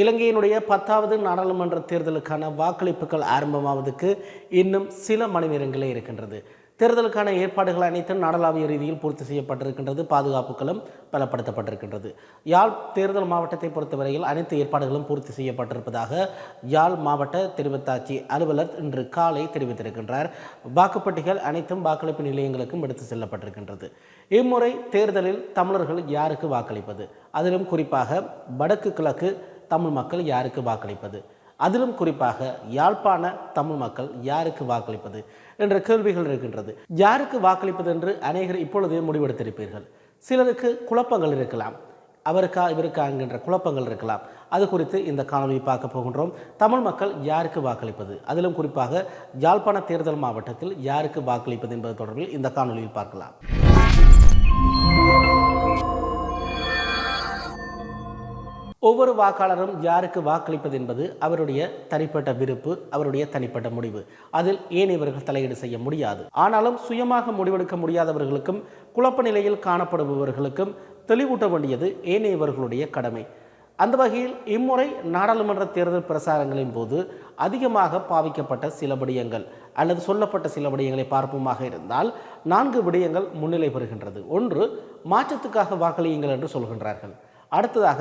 இலங்கையினுடைய பத்தாவது நாடாளுமன்ற தேர்தலுக்கான வாக்களிப்புகள் ஆரம்பமாவதற்கு இன்னும் சில மணி நேரங்களே இருக்கின்றது. தேர்தலுக்கான ஏற்பாடுகள் அனைத்தும் நாடளாவிய ரீதியில் பூர்த்தி செய்யப்பட்டிருக்கின்றது பாதுகாப்புகளும் பலப்படுத்தப்பட்டிருக்கின்றது. யாழ் தேர்தல் மாவட்டத்தை பொறுத்தவரையில் அனைத்து ஏற்பாடுகளும் பூர்த்தி செய்யப்பட்டிருப்பதாக யாழ் மாவட்ட தெரிவித்தாட்சி அலுவலர் இன்று காலை தெரிவித்திருக்கின்றார். வாக்குப்பட்டிகள் அனைத்தும் வாக்களிப்பு நிலையங்களுக்கும் எடுத்து செல்லப்பட்டிருக்கின்றது. இம்முறை தேர்தலில் தமிழர்கள் யாருக்கு வாக்களிப்பது? அதிலும் குறிப்பாக வடக்கு கிழக்கு தமிழ் மக்கள் யாருக்கு வாக்களிப்பது? அதிலும் குறிப்பாக யாழ்ப்பாண தமிழ் மக்கள் யாருக்கு வாக்களிப்பது என்ற கேள்விகள் இருக்கின்றது. யாருக்கு வாக்களிப்பது என்று அநேகர் இப்பொழுதே முடிவெடுத்திருப்பீர்கள். சிலருக்கு குழப்பங்கள் இருக்கலாம். அவருக்கா இவருக்கா என்கின்ற குழப்பங்கள் இருக்கலாம். அது குறித்து இந்த காணொலியை பார்க்க போகின்றோம். தமிழ் மக்கள் யாருக்கு வாக்களிப்பது? அதிலும் குறிப்பாக யாழ்ப்பாண தேர்தல் மாவட்டத்தில் யாருக்கு வாக்களிப்பது என்பது தொடர்பில் இந்த காணொலியில் பார்க்கலாம். ஒவ்வொரு வாக்காளரும் யாருக்கு வாக்களிப்பது என்பது அவருடைய தனிப்பட்ட விருப்பு அவருடைய தனிப்பட்ட முடிவு. அதில் ஏனையவர்கள் தலையீடு செய்ய முடியாது? ஆனாலும் சுயமாக முடிவெடுக்க முடியாதவர்களுக்கும் குழப்ப நிலையில் காணப்படுபவர்களுக்கும் தெளிவூட்ட வேண்டியது ஏனையவர்களுடைய கடமை? அந்த வகையில் இம்முறை நாடாளுமன்ற தேர்தல் பிரசாரங்களின் போது அதிகமாக பாவிக்கப்பட்ட சில விடயங்கள் அல்லது சொல்லப்பட்ட சில விடயங்களை பார்ப்போமாக இருந்தால் நான்கு விடயங்கள் முன்னிலை பெறுகின்றது. ஒன்று மாற்றத்துக்காக வாக்களியுங்கள் என்று சொல்கின்றார்கள். அடுத்ததாக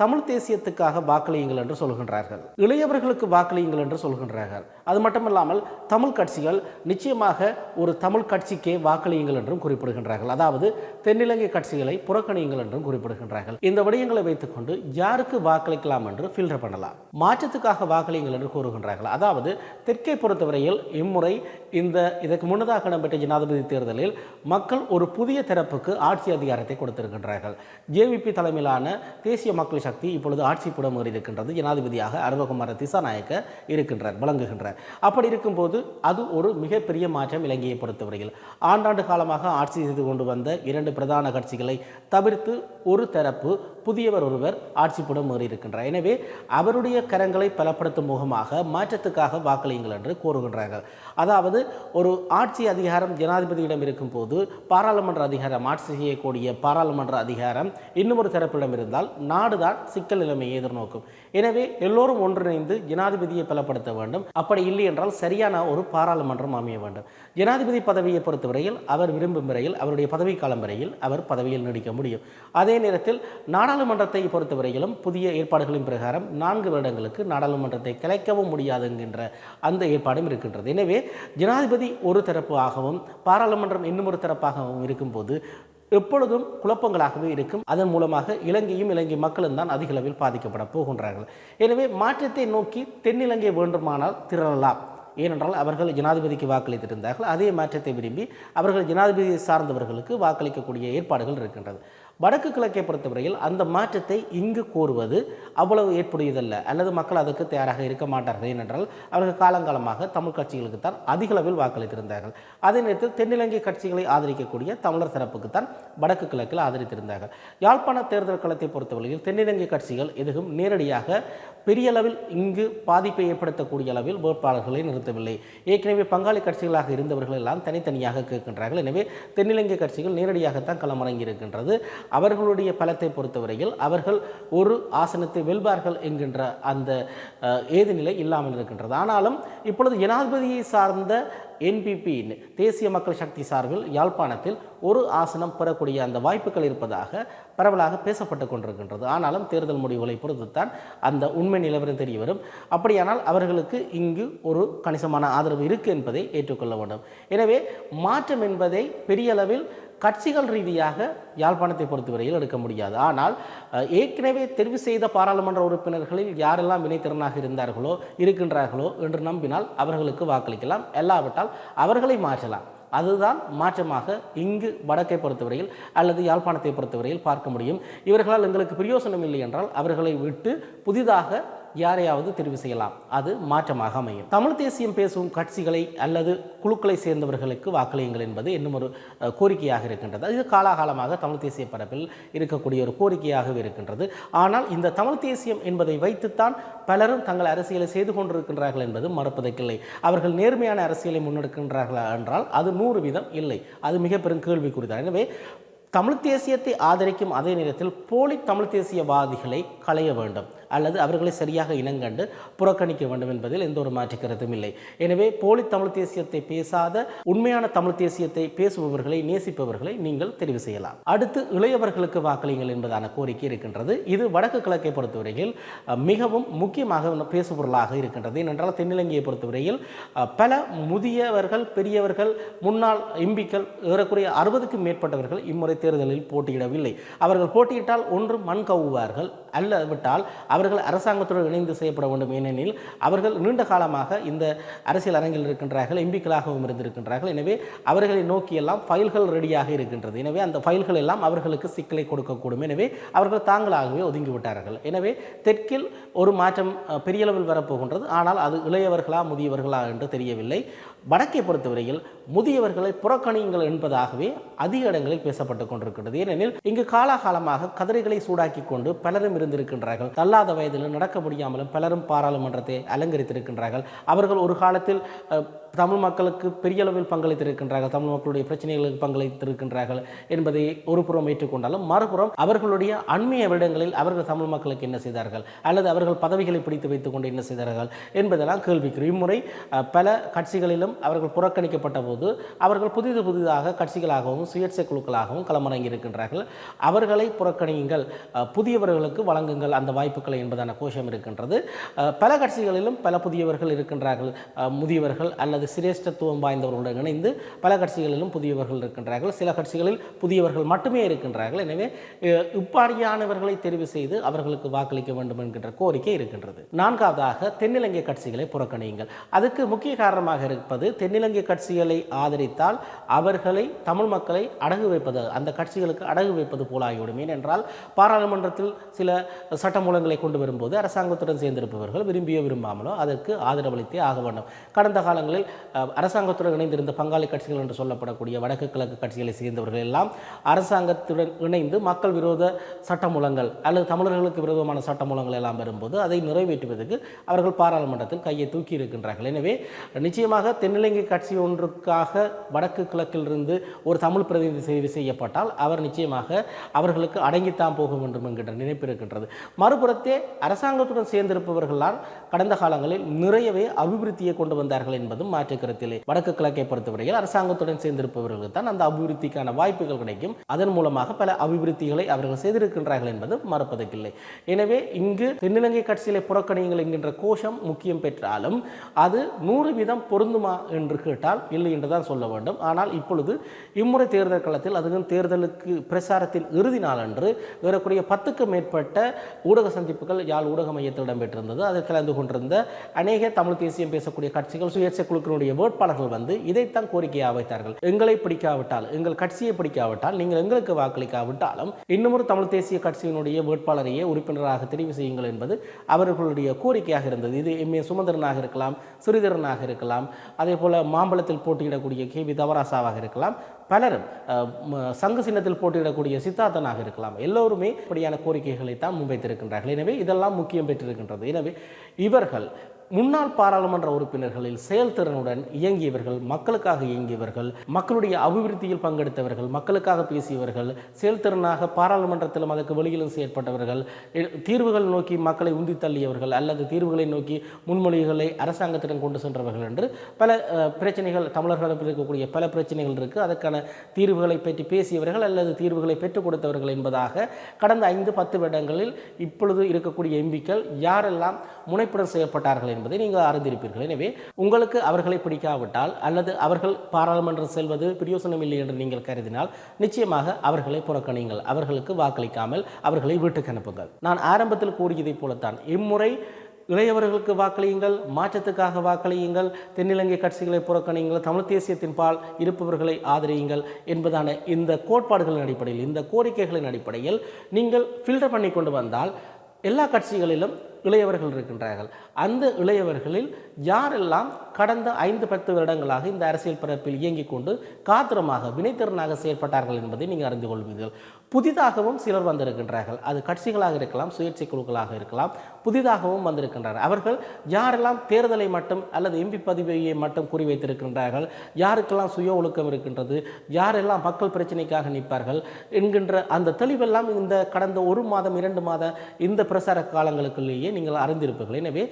தமிழ் தேசியத்துக்காக வாக்களியுங்கள் என்று சொல்கின்றார்கள். இளையவர்களுக்கு வாக்களியுங்கள் என்று சொல்கின்றார்கள். அது மட்டுமல்லாமல் தமிழ் கட்சிகள் நிச்சயமாக ஒரு தமிழ் கட்சிக்கே வாக்களியுங்கள் என்றும் குறிப்பிடுகின்றார்கள். அதாவது தென்னிலங்கை கட்சிகளை புறக்கணியுங்கள் என்றும் குறிப்பிடுகின்றார்கள். இந்த விடயங்களை வைத்துக்கொண்டு யாருக்கு வாக்களிக்கலாம் என்று ஃபில்டர் பண்ணலாம். மாற்றத்துக்காக வாக்களியுங்கள் என்று கூறுகின்றார்கள். அதாவது தெற்கை பொறுத்தவரையில் இம்முறை இந்த இதற்கு முன்னதாக இடம்பெற்ற ஜனாதிபதி தேர்தலில் மக்கள் ஒரு புதிய தரப்புக்கு ஆட்சி அதிகாரத்தை கொடுத்திருக்கின்றார்கள். ஜேவிபி தலைமையிலான தேசிய மக்கள் சக்தி இப்பொழுது ஆட்சி புடம் இருக்கின்றது. ஜனாதிபதியாக அருவகுமார திசாநாயக்க இருக்கின்றார் விளங்குகின்றார். அப்படி இருக்கும்போது அது ஒரு மிகப்பெரிய மாற்றம் இலங்கையை பொறுத்தவரையில் ஆண்டாண்டு காலமாக ஆட்சி செய்து கொண்டு வந்த இரண்டு பிரதான கட்சிகளை தவிர்த்து ஒரு தரப்பு புதியவர் ஒருவர் ஆட்சி புடம் இருக்கின்றார். எனவே அவருடைய கரங்களை பலப்படுத்தும் முகமாக மாற்றத்துக்காக வாக்களியுங்கள் என்று கூறுகின்றார்கள். அதாவது ஒரு ஆட்சி அதிகாரம் ஜனாதிபதியிடம் இருக்கும்போது பாராளுமன்ற அதிகாரம் ஆட்சி செய்யக்கூடிய பாராளுமன்ற அதிகாரம் இன்னும் ஒரு தரப்பிடம் இருந்தால் நாடுதான் சிக்கல் நிலைமையை எதிர்நோக்கும். எனவே எல்லோரும் ஒன்றிணைந்து ஜனாதிபதியை பலப்படுத்த வேண்டும். அப்படி இல்லை என்றால் சரியான ஒரு பாராளுமன்றம் அமைய வேண்டும். ஜனாதிபதி பதவியை பொறுத்தவரையில் அவர் விரும்பும் வரையில் அவருடைய பதவி காலம் வரையில் அவர் பதவியில் நீடிக்க முடியும். அதே நேரத்தில் நாடாளுமன்றத்தை பொறுத்தவரையிலும் புதிய ஏற்பாடுகளின் பிரகாரம் நான்கு வருடங்களுக்கு நாடாளுமன்றத்தை கலைக்கவும் முடியாது என்கின்ற அந்த ஏற்பாடும் இருக்கின்றது. எனவே ஜனாதிபதி ஒரு தரப்பு ஆகவும் பாராளுமன்றம் இன்னும் ஒரு தரப்பாகவும் இருக்கும்போது எப்பொழுதும் குழப்பங்களாகவே இருக்கும். அதன் மூலமாக இலங்கையும் இலங்கை மக்களும் தான் அதிகளவில் பாதிக்கப்பட போகின்றார்கள். எனவே மாற்றத்தை நோக்கி தென்னிலங்கை வேண்டுமானால் திரளலாம். ஏனென்றால் அவர்கள் ஜனாதிபதிக்கு வாக்களித்திருந்தார்கள். அதே மாற்றத்தை விரும்பி அவர்கள் ஜனாதிபதியை சார்ந்தவர்களுக்கு வாக்களிக்கக்கூடிய ஏற்பாடுகள் இருக்கின்றது. வடக்கு கிழக்கை பொறுத்தவரையில் அந்த மாற்றத்தை இங்கு கூறுவது அவ்வளவு ஏற்புடையதல்ல. அல்லது மக்கள் அதற்கு தயாராக இருக்க மாட்டார்கள். ஏனென்றால் அவர்கள் காலங்காலமாக தமிழ் கட்சிகளுக்கு தான் வாக்களித்திருந்தார்கள். அதே நேரத்தில் தென்னிலங்கை கட்சிகளை ஆதரிக்கக்கூடிய தமிழர் தரப்புக்கு தான் வடக்கு கிழக்கில் ஆதரித்திருந்தார்கள். யாழ்ப்பாண தேர்தல் களத்தை பொறுத்தவரையில் தென்னிலங்கை கட்சிகள் எதுவும் நேரடியாக பெரிய அளவில் இங்கு பாதிப்பை ஏற்படுத்தக்கூடிய அளவில் வேட்பாளர்களை நிறுத்தவில்லை. ஏற்கனவே பங்காளி கட்சிகளாக இருந்தவர்கள் எல்லாம் தனித்தனியாக கேட்கின்றார்கள். எனவே தென்னிலங்கை கட்சிகள் நேரடியாகத்தான் களமிறங்கி இருக்கின்றது அவர்களுடைய பலத்தை பொறுத்தவரையில் அவர்கள் ஒரு ஆசனத்தை வெல்வார்கள் என்கின்ற அந்த ஏது நிலை இல்லாமல் இருக்கின்றது. ஆனாலும் இப்பொழுது ஜனாதிபதியை சார்ந்த என்பிபி தேசிய மக்கள் சக்தி சார்பில் யாழ்ப்பாணத்தில் ஒரு ஆசனம் பெறக்கூடிய அந்த வாய்ப்புகள் இருப்பதாக பரவலாக பேசப்பட்டு கொண்டிருக்கின்றது. ஆனாலும் தேர்தல் முடிவுகளை பொறுத்துத்தான் அந்த உண்மை நிலவரம் தெரிய வரும் அப்படியானால் அவர்களுக்கு இங்கு ஒரு கணிசமான ஆதரவு இருக்கு என்பதை ஏற்றுக்கொள்ள வேண்டும். எனவே மாற்றம் என்பதை பெரிய அளவில் கட்சிகள் ரீதியாக யாழ்ப்பாணத்தை பொறுத்தவரையில் எடுக்க முடியாது. ஆனால் ஏற்கனவே தெரிவு செய்த பாராளுமன்ற உறுப்பினர்களில் யாரெல்லாம் வினைத்திறனாக இருந்தார்களோ இருக்கின்றார்களோ என்று நம்பினால் அவர்களுக்கு வாக்களிக்கலாம். எல்லாவற்றால் அவர்களை மாற்றலாம். அதுதான் மாற்றமாக இங்கு வடக்கை பொறுத்தவரையில் அல்லது யாழ்ப்பாணத்தை பொறுத்தவரையில் பார்க்க முடியும். இவர்களால் எங்களுக்கு பிரயோசனம் இல்லை என்றால் அவர்களை விட்டு புதிதாக யாரையாவது தெரிவு செய்யலாம். அது மாற்றமாக அமையும். தமிழ் தேசியம் பேசும் கட்சிகளை அல்லது குழுக்களை சேர்ந்தவர்களுக்கு வாக்களியுங்கள் என்பது இன்னும் ஒரு கோரிக்கையாக இருக்கின்றது. இது காலாகாலமாக தமிழ் தேசிய பரப்பில் இருக்கக்கூடிய ஒரு கோரிக்கையாகவே இருக்கின்றது. ஆனால் இந்த தமிழ் தேசியம் என்பதை வைத்துத்தான் பலரும் தங்கள் அரசியலை செய்து கொண்டிருக்கின்றார்கள் என்பது மறுப்பதற்கில்லை. அவர்கள் நேர்மையான அரசியலை முன்னெடுக்கின்றார்களா என்றால் அது நூறு வீதம் இல்லை. அது மிக பெரும் கேள்விக்குறிதான். எனவே தமிழ் தேசியத்தை ஆதரிக்கும் அதே நேரத்தில் போலி தமிழ் தேசியவாதிகளை களைய வேண்டும். அல்லது அவர்களை சரியாக இனங்கண்டு புறக்கணிக்க வேண்டும் என்பதில் எந்த ஒரு மாற்று கருத்தும் இல்லை. எனவே போலி தமிழ் தேசியத்தை பேசாத உண்மையான தமிழ் தேசியத்தை பேசுபவர்களை நேசிப்பவர்களை நீங்கள் தெரிவு செய்யலாம். அடுத்து இளையவர்களுக்கு வாக்களியுங்கள் என்பதான கோரிக்கை இருக்கின்றது. இது வடக்கு கிழக்கை பொறுத்தவரையில் மிகவும் முக்கியமாக பேசுபொருளாக இருக்கின்றது. ஏனென்றால் தென்னிலங்கையை பொறுத்தவரையில் பல முதியவர்கள் பெரியவர்கள் முன்னாள் எம்பிக்கள் ஏறக்குறைய அறுபதுக்கும் மேற்பட்டவர்கள் இம்முறை தேர்தலில் போட்டியிடவில்லை. அவர்கள் போட்டியிட்டால் ஒன்று மண் கவுவார்கள் அல்ல விட்டால் அவர்கள் அரசாங்கத்துடன் இணைந்து செய்யப்பட வேண்டும் ஏனெனில் அவர்கள் நீண்ட காலமாக இந்த அரசியல் அரங்கில் இருக்கின்றார்கள் எம்பிக்களாகவும் இருந்திருக்கின்றார்கள். எனவே அவர்களை நோக்கியெல்லாம் ஃபைல்கள் ரெடியாக இருக்கின்றது. எனவே அந்த ஃபைல்கள் எல்லாம் அவர்களுக்கு சிக்கலை கொடுக்கக்கூடும். எனவே அவர்கள் தாங்களாகவே ஒதுங்கி விட்டார்கள் எனவே தெற்கில் ஒரு மாற்றம் பெரியளவில் பெரிய அளவில் வரப்போகின்றது. ஆனால் அது இளையவர்களா முதியவர்களா என்று தெரியவில்லை. வடக்கை பொறுத்தவரையில் முதியவர்களை புறக்கணியுங்கள் என்பதாகவே அதிக இடங்களில் பேசப்பட்டு கொண்டிருக்கிறது ஏனெனில் இங்கு காலாகாலமாக கதிரைகளை சூடாக்கி கொண்டு பலரும் இருந்திருக்கின்றார்கள். தள்ளாத வயதிலும் நடக்க முடியாமலும் பலரும் பாராளுமன்றத்தை அலங்கரித்திருக்கின்றார்கள். அவர்கள் ஒரு காலத்தில் தமிழ் மக்களுக்கு பெரிய அளவில் பங்களித்திருக்கின்றார்கள். தமிழ் மக்களுடைய பிரச்சனைகளுக்கு பங்களித்திருக்கின்றார்கள் என்பதை ஒரு புறம் ஏற்றுக்கொண்டாலும் மறுபுறம் அவர்களுடைய அண்மைய வருடங்களில் அவர்கள் தமிழ் மக்களுக்கு என்ன செய்தார்கள்? அல்லது அவர்கள் பதவிகளை பிடித்து வைத்துக் கொண்டு என்ன செய்தார்கள்? என்பதெல்லாம் கேள்விக்குறி. இம்முறை பல கட்சிகளிலும் அவர்கள் புறக்கணிக்கப்பட்ட போது அவர்கள் புதிது புதிதாக கட்சிகளாகவும் சுயேட்சை குழுக்களாகவும் களமிறங்கி இருக்கின்றார்கள். அவர்களை புறக்கணியுங்கள். புதியவர்களுக்கு வழங்குங்கள் அந்த வாய்ப்புகளை என்பதான கோஷம் இருக்கின்றது. பல கட்சிகளிலும் பல புதியவர்கள் இருக்கின்றார்கள். முதியவர்கள் அல்லது சிரேஷ்டத்துவம் வாய்ந்தவர்களுடன் இணைந்து பல கட்சிகளிலும் புதியவர்கள் இருக்கின்றார்கள். சில கட்சிகளில் புதியவர்கள் மட்டுமே இருக்கின்றார்கள். எனவே இப்பாடியானவர்களை தெரிவு செய்து அவர்களுக்கு வாக்களிக்க வேண்டும் என்கின்ற கோரிக்கை இருக்கின்றது. நான்காவதாக தென்னிலங்கை கட்சிகளை புறக்கணியுங்கள். அதுக்கு முக்கிய காரணமாக இருப்பது தென்னிலங்கை கட்சிகளை ஆதரித்தால் அவர்களை தமிழ் மக்களை அடகு வைப்பது அந்த கட்சிகளுக்கு அடகு வைப்பது போலாகிவிடும் ஏனென்றால் பாராளுமன்றத்தில் சில சட்டமூலங்களை கொண்டு வரும்போது அரசாங்கத்துடன் சேர்ந்திருப்பவர்கள் விரும்பியோ விரும்பாமலோ அதற்கு ஆதரவளித்தே ஆக வேண்டும். கடந்த காலங்களில் அரசாங்கத்துடன் இணைந்திருந்த பங்காளி கட்சிகள் என்று சொல்லப்படக்கூடிய வடக்கு கிழக்கு கட்சிகளை சேர்ந்தவர்கள் எல்லாம் அரசாங்கத்துடன் இணைந்து மக்கள் விரோத சட்டமூலங்கள் அல்லது தமிழர்களுக்கு விரோதமான சட்டமூலங்கள் எல்லாம் வரும்போது அதை நிறைவேற்றுவதற்கு அவர்கள் பாராளுமன்றத்தில் கையை தூக்கி இருக்கின்றார்கள். எனவே நிச்சயமாக தென் தென்னிலங்கை கட்சி ஒன்றுக்காக வடக்கு கிழக்கிலிருந்து ஒரு தமிழ் பிரதிநிதி தெரிவு செய்யப்பட்டால் அவர் நிச்சயமாக அவர்களுக்கு அடங்கித்தான் போக வேண்டும் என்கின்ற நினைப்பு இருக்கின்றது. மறுபுறத்தே அரசாங்கத்துடன் சேர்ந்திருப்பவர்களால் கடந்த காலங்களில் நிறையவே அபிவிருத்தியை கொண்டு வந்தார்கள் என்பதும் மாற்று கருத்திலே வடக்கு கிழக்கை பொறுத்தவரையில் அரசாங்கத்துடன் சேர்ந்திருப்பவர்களுக்கு தான் அந்த அபிவிருத்திக்கான வாய்ப்புகள் கிடைக்கும். அதன் மூலமாக பல அபிவிருத்திகளை அவர்கள் செய்திருக்கின்றார்கள் என்பது மறுப்பதற்கில்லை. எனவே இங்கு தென்னிலங்கை கட்சியிலே புறக்கணியுங்கள் என்கின்ற கோஷம் முக்கியம் பெற்றாலும் அது நூறு வீதம் பொருந்துமா என்று கேட்டால் இல்லை என்று தான் சொல்ல வேண்டும். ஆனால் இப்பொழுது இம்முறை தேர்தல் களத்தில் அதுவும் தேர்தலுக்கு பிரச்சாரத்தின் இறுதி நாள் அன்று ஏறக்குறைய பத்துக்கும் மேற்பட்ட ஊடக சந்திப்புகள் யாழ் ஊடக மையத்தில் இடம்பெற்றிருந்தது. அதில் கலந்து கொண்டிருந்த அநேக தமிழ் தேசியம் பேசக்கூடிய கட்சிகள் சுயேட்சை குழுக்களுடைய வேட்பாளர்கள் வந்து இதைத்தான் கோரிக்கையாக வைத்தார்கள் எங்களை பிடிக்காவிட்டால் எங்கள் கட்சியை பிடிக்காவிட்டால் நீங்கள் எங்களுக்கு வாக்களிக்காவிட்டாலும் இன்னமொரு தமிழ் தேசிய கட்சியினுடைய வேட்பாளரையே உறுப்பினராக தெரிவு செய்யுங்கள் என்பது அவர்களுடைய கோரிக்கையாக இருந்தது. இது எம் ஏ சுமந்திரனாக இருக்கலாம் சிறிதரனாக இருக்கலாம் அதே அதே போல் மாம்பழத்தில் போட்டியிடக்கூடிய கே வி தவராசாவாக இருக்கலாம். பலரும் சங்கு சின்னத்தில் போட்டியிடக்கூடிய சித்தார்த்தனாக இருக்கலாம். எல்லோருமே இப்படியான கோரிக்கைகளை தான் முன்வைத்திருக்கின்றார்கள். எனவே இதெல்லாம் முக்கியம் பெற்றிருக்கின்றது. எனவே இவர்கள் முன்னாள் பாராளுமன்ற உறுப்பினர்களில் செயல்திறனுடன் இயங்கியவர்கள் மக்களுக்காக இயங்கியவர்கள் மக்களுடைய அபிவிருத்தியில் பங்கெடுத்தவர்கள் மக்களுக்காக பேசியவர்கள் செயல்திறனாக பாராளுமன்றத்திலும் அதற்கு வெளியிலும் செயற்பட்டவர்கள் தீர்வுகள் நோக்கி மக்களை உந்தி தள்ளியவர்கள் அல்லது தீர்வுகளை நோக்கி முன்மொழிகளை அரசாங்கத்திடம் கொண்டு சென்றவர்கள் என்று பல பிரச்சனைகள் தமிழர்களிடம் இருக்கக்கூடிய பல பிரச்சனைகள் இருக்குது அதற்கான தீர்வுகளை பற்றி பேசியவர்கள் அல்லது தீர்வுகளை பெற்றுக் கொடுத்தவர்கள் என்பதாக கடந்த ஐந்து பத்து வருடங்களில் இப்பொழுது இருக்கக்கூடிய எம்பிக்கள் யாரெல்லாம் முனைப்புடன் செய்யப்பட்டார்கள் என்பதை நீங்கள் அறிந்திருப்பீர்கள். எனவே உங்களுக்கு அவர்களை பிடிக்காவிட்டால் அல்லது அவர்கள் பாராளுமன்றம் செல்வது பிரயோசனம் இல்லை என்று நீங்கள் கருதினால் நிச்சயமாக அவர்களை புறக்கணியுங்கள். அவர்களுக்கு வாக்களிக்காமல் அவர்களை வீட்டுக்கு அனுப்புங்கள். நான் ஆரம்பத்தில் கூறியதைப் போலத்தான் இம்முறை இளையவர்களுக்கு வாக்களியுங்கள் மாற்றத்துக்காக வாக்களியுங்கள் தென்னிலங்கை கட்சிகளை புறக்கணியுங்கள் தமிழ் தேசியத்தின் பால் இருப்பவர்களை ஆதரியுங்கள் என்பதான இந்த கோட்பாடுகளின் அடிப்படையில் இந்த கோரிக்கைகளின் அடிப்படையில் நீங்கள் ஃபில்டர் பண்ணி கொண்டு வந்தால் எல்லா கட்சிகளிலும் இளையவர்கள் இருக்கின்றார்கள். அந்த இளையவர்களில் யாரெல்லாம் கடந்த ஐந்து பத்து வருடங்களாக இந்த அரசியல் பரப்பில் இயங்கிக் கொண்டு காத்திரமாக வினைத்திறனாக செயல்பட்டார்கள் என்பதை நீங்கள் அறிந்து கொள்வீர்கள். புதிதாகவும் சிலர் வந்திருக்கின்றார்கள். அது கட்சிகளாக இருக்கலாம் சுயேட்சை குழுக்களாக இருக்கலாம் புதிதாகவும் வந்திருக்கின்றார்கள் அவர்கள் யாரெல்லாம் தேர்தலை மட்டும் அல்லது எம்பி பதவியை மட்டும் குறிவைத்திருக்கின்றார்கள் யாருக்கெல்லாம் சுய ஒழுக்கம் இருக்கின்றது யாரெல்லாம் மக்கள் பிரச்சனைக்காக நிற்பார்கள் என்கின்ற அந்த தெளிவெல்லாம் இந்த கடந்த ஒரு மாதம் இரண்டு மாத இந்த பிரசார காலங்களுக்குள்ளேயே நீங்கள் அறிந்திருப்பீர்கள். எனவே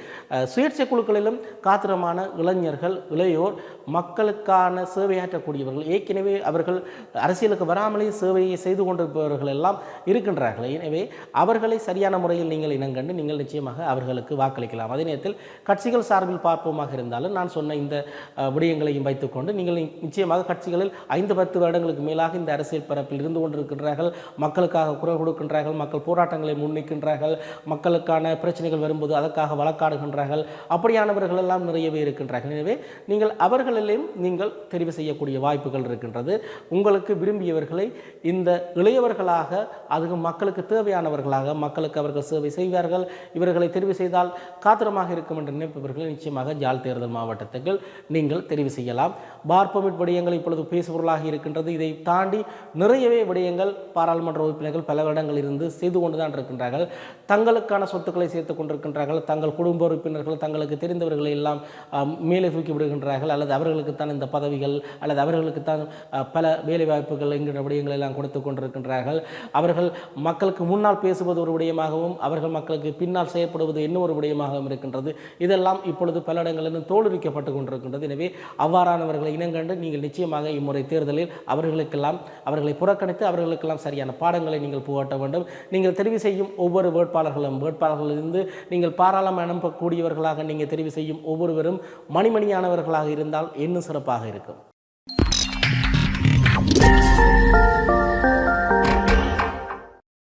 சுயேட்சை குழுக்களிலும் காத்திரமான இளைஞர்கள் இளையோர் மக்களுக்கான சேவையாற்றக்கூடியவர்கள் ஏற்கனவே அவர்கள் அரசியலுக்கு வராமலே சேவையை செய்து கொண்டிருப்பவர்கள் எல்லாம் இருக்கின்றார்கள். எனவே அவர்களை சரியான முறையில் நீங்கள் இனங்கண்டு நீங்கள் நிச்சயமாக அவர்களுக்கு வாக்களிக்கலாம். அதே நேரத்தில் கட்சிகள் சார்பில் பார்ப்போமாக இருந்தாலும் நான் சொன்ன இந்த விடயங்களையும் வைத்துக்கொண்டு நீங்கள் நிச்சயமாக கட்சிகளில் ஐந்து பத்து வருடங்களுக்கு மேலாக இந்த அரசியல் பரப்பில் இருந்து கொண்டிருக்கின்றார்கள். மக்களுக்காக குரல் கொடுக்கின்றார்கள். மக்கள் போராட்டங்களை முன்னிக்கின்றார்கள். மக்களுக்கான பிரச்சனைகள் வரும்போது அதற்காக வழக்காடுகின்றார்கள். அப்படியானவர்கள் எல்லாம் நிறையவே இருக்கின்றார்கள். எனவே நீங்கள் அவர்களிலும் நீங்கள் தெரிவு செய்யக்கூடிய வாய்ப்புகள் இருக்கின்றது. உங்களுக்கு விரும்பியவர்களை இந்த இளையவர்களாக அதுவும் மக்களுக்கு தேவையானவர்களாக மக்களுக்கு அவர்கள் சேவை செய்வார்கள். இவர்களை தெரிவு செய்தால் காத்திரமாக இருக்கும் என்று நினைப்பவர்களை நிச்சயமாக ஜாழ் தேர்தல் மாவட்டத்துக்கு நீங்கள் தெரிவு செய்யலாம். பார்ப்பமிட் விடயங்கள் இப்பொழுது பேசுபொருளாக இருக்கின்றது. இதை தாண்டி நிறையவே விடயங்கள் பாராளுமன்ற உறுப்பினர்கள் பல வருடங்களில் இருந்து செய்து கொண்டுதான் இருக்கின்றார்கள். தங்களுக்கான சொத்துக்களை சேர்த்து கொண்டிருக்கின்றார்கள். தங்கள் குடும்ப உறுப்பினர்கள் தங்களுக்கு தெரிந்தவர்களை எல்லாம் மேலே தூக்கி விடுகின்றார்கள். அல்லது அவர்களுக்குத்தான் இந்த பதவிகள் அல்லது அவர்களுக்குத்தான் பல வேலைவாய்ப்புகள் என்கிற விடயங்களை எல்லாம் கொடுத்து கொண்டிருக்கின்றார்கள். அவர்கள் மக்களுக்கு முன்னால் பேசுவது ஒரு விடயமாகவும் அவர்கள் மக்களுக்கு பின்னால் செயற்படுவது இன்னும் ஒரு விடயமாகவும் இருக்கின்றது. இதெல்லாம் இப்பொழுது பல இடங்களிலும் தோல்விக்கப்பட்டு கொண்டிருக்கின்றது. எனவே அவ்வாறானவர்களை இனங்கண்டு நீங்கள் நிச்சயமாக இம்முறை தேர்தலில் அவர்களுக்கெல்லாம் அவர்களை புறக்கணித்து அவர்களுக்கெல்லாம் சரியான பாடங்களை நீங்கள் புகட்ட வேண்டும். நீங்கள் தெரிவு செய்யும் ஒவ்வொரு வேட்பாளர்களும் வேட்பாளர்களிலிருந்து நீங்கள் பாராளுமன்ற அனுப்பக்கூடியவர்களாக நீங்கள் தெரிவு செய்யும் ஒவ்வொருவரும் மணிமணியானவர்களாக இருந்தால் இன்னும் சிறப்பாக இருக்கும்.